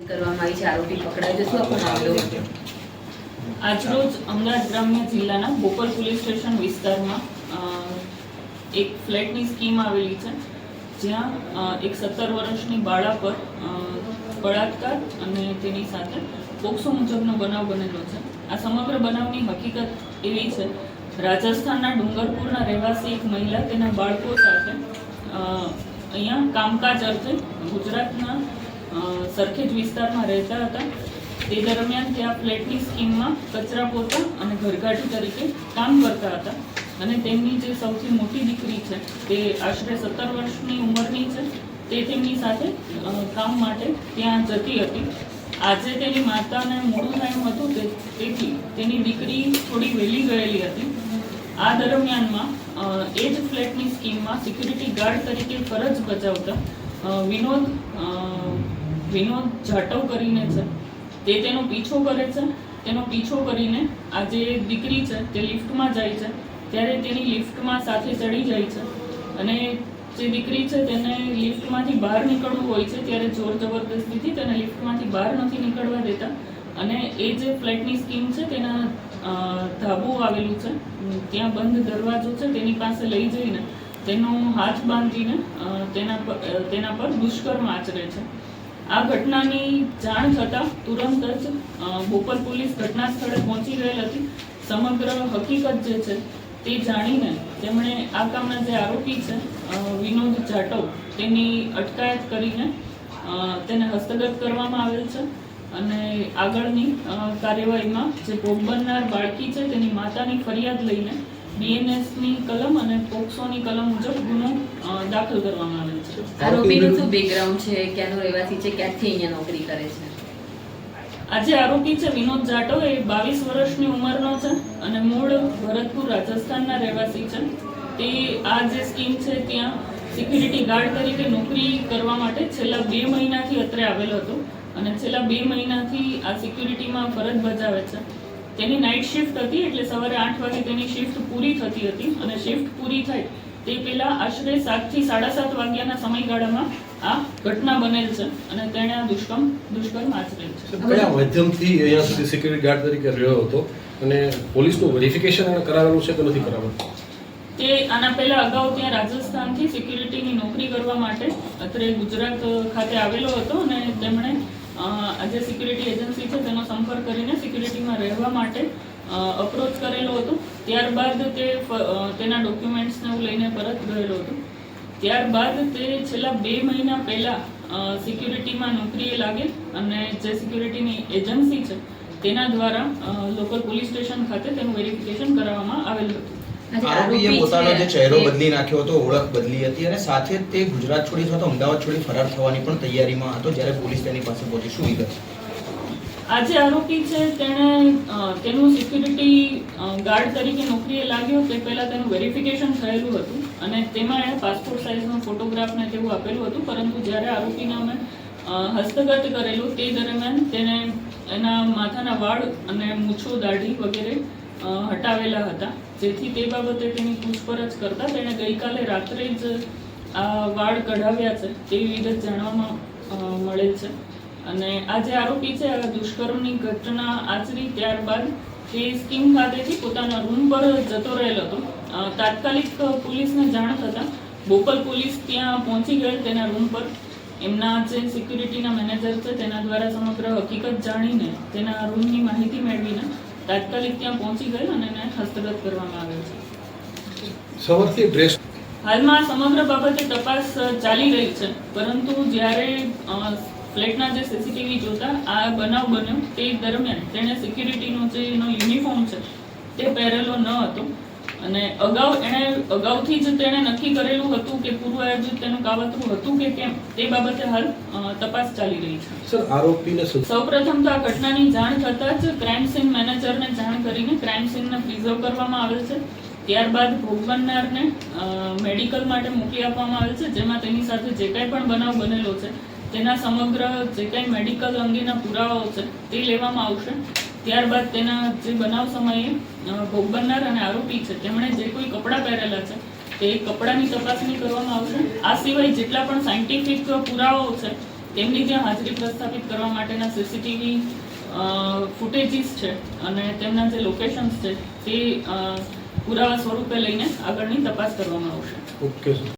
કરવામાં આવી છે આજરોજ અમદાવાદ ગ્રામ્ય જિલ્લાના બોપલ પોલીસ સ્ટેશન વિસ્તારમાં એક ફ્લેટની સ્કીમ આવેલી છે, જ્યાં એક સત્તર વર્ષની બાળા પર બળાત્કાર અને તેની સાથે પોક્સો મુજબનો બનાવ બનેલો છે. આ સમગ્ર બનાવની હકીકત એવી છે, રાજસ્થાનના ડુંગરપુરના રહેવાસી એક મહિલા તેના બાળકો સાથે અહીંયા કામકાજ અર્થે ગુજરાતના સરખેજ વિસ્તારમાં રહેતા હતા. તે દરમિયાન ત્યાં ફ્લેટની સ્કીમમાં કચરા પોતા અને ઘરઘાટી તરીકે કામ કરતા હતા. અને તેમની જે સૌથી મોટી દીકરી છે, તે આશરે સત્તર વર્ષની ઉંમરની છે. તે તેમની સાથે કામ માટે ત્યાં જતી હતી. આજે તેની માતાને મોડું થયું હતું તેથી તેની દીકરી થોડી વહેલી ગયેલી હતી. આ દરમિયાનમાં એ જ ફ્લેટની સ્કીમમાં સિક્યુરિટી ગાર્ડ તરીકે ફરજ બજાવતા વિનોદ વિનોદ જાટવ કરીને છે. તે તેનો પીછો કરે છે. તેનો પીછો કરીને આ જે દીકરી છે, તે લિફ્ટમાં જાય છે. ત્યારે તેની લિફ્ટમાં સાથે ચડી જાય છે. અને જે દીકરી છે, તેને લિફ્ટમાંથી બહાર નીકળવું હોય છે, ત્યારે જોર જબરદસ્તીથી તેને લિફ્ટમાંથી બહાર નથી નીકળવા દેતા. અને એ જે ફ્લેટની સ્કીમ છે, તેના ધાબું આવેલું છે, ત્યાં બંધ દરવાજો છે, તેની પાસે લઈ જઈને તેનો હાથ બાંધીને તેના તેના પર દુષ્કર્મ આચરે છે. આ ઘટનાની જાણ થતાં તુરંત જ બોપલ પોલીસ ઘટના સ્થળે પહોંચી ગયેલ હતી. સમગ્ર હકીકત જે છે તે જાણીને તેમણે આ કામના જે આરોપી છે વિનોદ જાટવ તેની અટકાયત કરીને તેને હસ્તગત કરવામાં આવેલ છે અને આગળની કાર્યવાહીમાં જે ભોગ બનનાર બાળકી છે તેની માતાની ફરિયાદ લઈને બીએનએસની કલમ અને પોક્સોની કલમ મુજબ ગુનો દાખલ કરવામાં આવેલ આરોપીનું શું બેકગ્રાઉન્ડ છે? ક્યાંનો રહેવાસી છે? ક્યાંથી અહીંયા નોકરી કરે છે? આજે આરોપી છે વિનોદ જાટો એ બાવીસ વર્ષની ઉંમરનો છે અને મૂળ ભરતપુર રાજસ્થાનના રહેવાસી છે. તે આ જે સ્કીમ છે ત્યાં સિક્યુરિટી ગાર્ડ તરીકે નોકરી કરવા માટે છેલ્લા બે મહિનાથી અત્રે આવેલો હતો અને છેલ્લા બે મહિનાથી આ સિક્યુરિટીમાં ફરજ બજાવે છે. તેની નાઇટ શિફ્ટ હતી એટલે સવારે આઠ વાગે તેની શિફ્ટ પૂરી થતી હતી અને શિફ્ટ પૂરી થાય તે પહેલા આશરે સાતથી સાડા સાત વાગ્યાના સમયગાળામાં આ ઘટના બનેલ છે અને તેણે આ દુષ્કર્મ દુષ્કર્મ આચરેલ છે. કયા માધ્યમથી અહીંયા સિક્યુરિટી ગાર્ડ તરીકે રહ્યો હતો અને પોલીસનું વેરિફિકેશન એને કરાવેલું છે કે નથી કરાવેલું? તે આના પહેલા અગાઉ ત્યાં રાજસ્થાનથી સિક્યુરિટીની નોકરી કરવા માટે અત્રે ગુજરાત ખાતે આવેલો હતો અને તેમણે આજે જે સિક્યુરિટી એજન્સી છે તેનો સંપર્ક કરીને સિક્યુરિટીમાં રહેવા માટે અપ્રોચ કરેલો હતો. ત્યારબાદ તે તેના ડોક્યુમેન્ટ્સને હું લઈને પરત ગયેલો હતો. ત્યારબાદ તે છેલ્લા બે મહિના પહેલા સિક્યુરિટીમાં નોકરીએ લાગેલ અને જે સિક્યુરિટીની એજન્સી છે તેના દ્વારા લોકલ પોલીસ સ્ટેશન ખાતે તેનું વેરિફિકેશન કરાવવામાં આવેલું હતું. આરોપીએ પોતાનો જે ચહેરો બદલી નાખ્યો હતો ઓળખ બદલી હતી અને સાથે તે ગુજરાત છોડી અથવા તો અમદાવાદ છોડી ફરાર થવાની પણ તૈયારીમાં હતો જ્યારે પોલીસ તેની પાસે પહોંચી શું વિગત આ જે આરોપી છે, તેણે તેનું સિક્યુરિટી ગાર્ડ તરીકે નોકરીએ લાગ્યો તે પહેલાં તેનું વેરિફિકેશન થયેલું હતું અને તેમાં એણે પાસપોર્ટ સાઇઝનો ફોટોગ્રાફ ને તેવું આપેલું હતું, પરંતુ જ્યારે આરોપીને અમે હસ્તગત કરેલું તે દરમિયાન તેને એના માથાના વાળ અને મૂછો દાઢી વગેરે હટાવેલા હતા. જેથી તે બાબતે તેની પૂછપરછ કરતા તેણે ગઈકાલે રાત્રે જ આ વાળ કઢાવ્યા છે, તેવી વિગત જાણવામાં મળેલ છે. અને આ જે આરોપી છે દુષ્કર્મની ઘટના આચરી ત્યારબાદ તે સ્કીમ ખાતેથી પોતાના રૂમ પર જતો રહેલો હતો. તાત્કાલિક પોલીસને જાણ થતાં બોપલ પોલીસ ત્યાં પહોંચી ગયેલ તેના રૂમ પર. એમના જે સિક્યુરિટીના મેનેજર છે તેના દ્વારા સમગ્ર હકીકત જાણીને તેના રૂમની માહિતી મેળવીને તાત્કાલિક ત્યાં પહોંચી ગયેલ અને એને હસ્તગત કરવામાં આવ્યો છે. સવારથી ડ્રેસ હાલમાં સમગ્ર બાબતે તપાસ ચાલી રહી છે. પરંતુ જ્યારે ફ્લેટના જે સીસીટીવી જોતા આ બનાવ બન્યો તે દરમિયાન તેણે સિક્યુરિટીનો જે એનો યુનિફોર્મ છે તે પહેરેલો ન હતો. અને અગાઉ એણે અગાઉથી જ તેણે નક્કી કરેલું હતું કે પૂર્વ આયોજિત તેનું કાવતરું હતું કે કેમ તે બાબતે હાલ તપાસ ચાલી રહી છે. સર આરોપીને સૌપ્રથમ તો આ ઘટનાની જાણ થતાં જ ક્રાઇમ સીન મેનેજરને જાણ કરીને ક્રાઇમ સીનને પ્રિઝર્વ કરવામાં આવેલ છે. ત્યારબાદ ભોગ બનનારને મેડિકલ માટે મોકલી આપવામાં આવેલ છે જેમાં તેની સાથે જે કાંઈ પણ બનાવ બનેલો છે તેના સમગ્ર જે કાંઈ મેડિકલ અંગેના પુરાવાઓ છે, તે લેવામાં આવશે. ત્યારબાદ તેના જે બનાવ સમયે ભોગ બનનાર અને આરોપી છે, તેમણે જે કોઈ કપડાં પહેરેલા છે, તે કપડાની તપાસણી કરવામાં આવશે. આ સિવાય જેટલા પણ સાયન્ટિફિક પુરાવાઓ છે, તેમની જ્યાં હાજરી પ્રસ્થાપિત કરવા માટેના સીસીટીવી ફૂટેજીસ છે અને તેમના જે લોકેશન્સ છે, તે પુરાવા સ્વરૂપે લઈને આગળની તપાસ કરવામાં આવશે. ઓકે